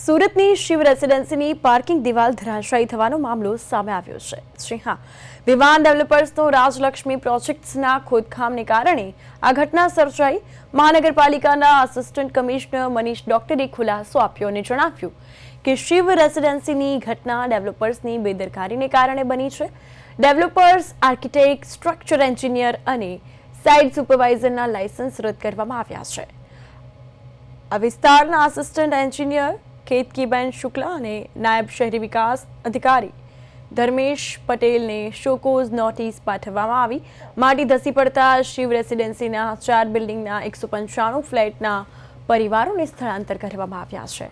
સુરતની શિવ રેસિડેન્સીની પાર્કિંગ દિવાલ ધરાશાયી થવાનો મામલો સામે આવ્યો છે. જી હા વિવાન ડેવલપર્સનો રાજલક્ષ્મી પ્રોજેક્ટ્સના ખોદકામને કારણે આ ઘટના સર્જાઈ. મહાનગરપાલિકાના આસિસ્ટન્ટ કમિશનર મનીષ ડોક્ટરે ખુલાસો આપ્યો અને જણાવ્યું કે શિવ રેસિડેન્સીની ઘટના ડેવલપર્સની બેદરકારીને કારણે બની છે. ડેવલપર્સ, આર્કિટેક્ટ સ્ટ્રક્ચર એન્જિનિયર અને સાઇટ સુપરવાઇઝરના લાયસન્સ રદ કરવામાં આવ્યા છે. આ વિસ્તારના આસિસ્ટન્ટ એન્જિનિયર કેતકીબેન શુક્લા અને નાયબ શહેરી વિકાસ અધિકારી ધર્મેશ પટેલને શોકોઝ નોટિસ પાઠવવામાં આવી. માટી ધસી પડતા શિવ રેસિડેન્સીના ચાર બિલ્ડિંગના એકસો પંચાણું ફ્લેટના પરિવારોને સ્થળાંતર કરવામાં આવ્યા છે.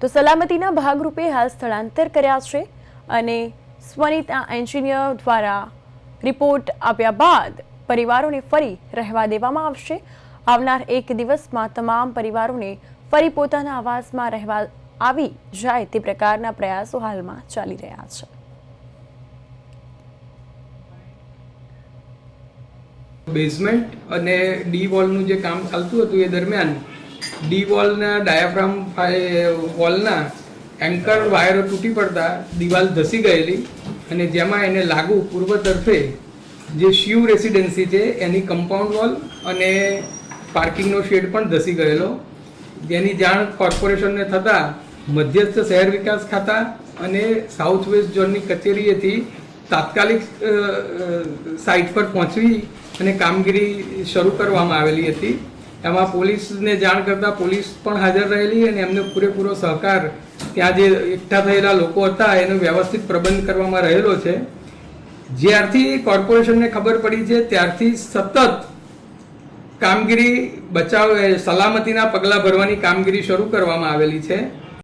તો સલામતીના ભાગરૂપે હાલ સ્થળાંતર કર્યા છે અને સ્વનિતા એન્જિનિયર દ્વારા રિપોર્ટ આપ્યા બાદ પરિવારોને ફરી રહેવા દેવામાં આવશે. આવનાર એક દિવસમાં તમામ પરિવારોને ફરી પોતાના આવાસમાં રહેવા આવી જાય તે પ્રકારના પ્રયાસો હાલમાં ચાલી રહ્યા છે. બેઝમેન્ટ અને ડી વોલનું જે કામ ચાલતું હતું એ દરમિયાન ડી વોલના ડાયાફ્રામ વોલના એન્કર વાયરો તૂટી પડતા દિવાલ ધસી ગયેલી અને જેમાં એને લાગુ પૂર્વ તરફે જે શિવ રેસિડેન્સી છે એની કમ્પાઉન્ડ વોલ અને પાર્કિંગનો શેડ પણ ધસી ગયેલો. જેની જાણ કોર્પોરેશનને થતાં મધ્યસ્થ શહેર વિકાસ ખાતા અને સાઉથ વેસ્ટ ઝોનની કચેરીએથી તાત્કાલિક સાઇટ પર પહોંચવી અને કામગીરી શરૂ કરવામાં આવેલી હતી. એમાં પોલીસને જાણ કરતાં પોલીસ પણ હાજર રહેલી અને એમનો પૂરેપૂરો સહકાર ત્યાં જે એકઠા થયેલા લોકો હતા, એનો વ્યવસ્થિત પ્રબંધ કરવામાં રહેલો છે. જ્યારથી કોર્પોરેશનને ખબર પડી છે, ત્યારથી સતત કામગીરી બચાવ સલામતીના પગલાં ભરવાની કામગીરી શરૂ કરવામાં આવેલી છે.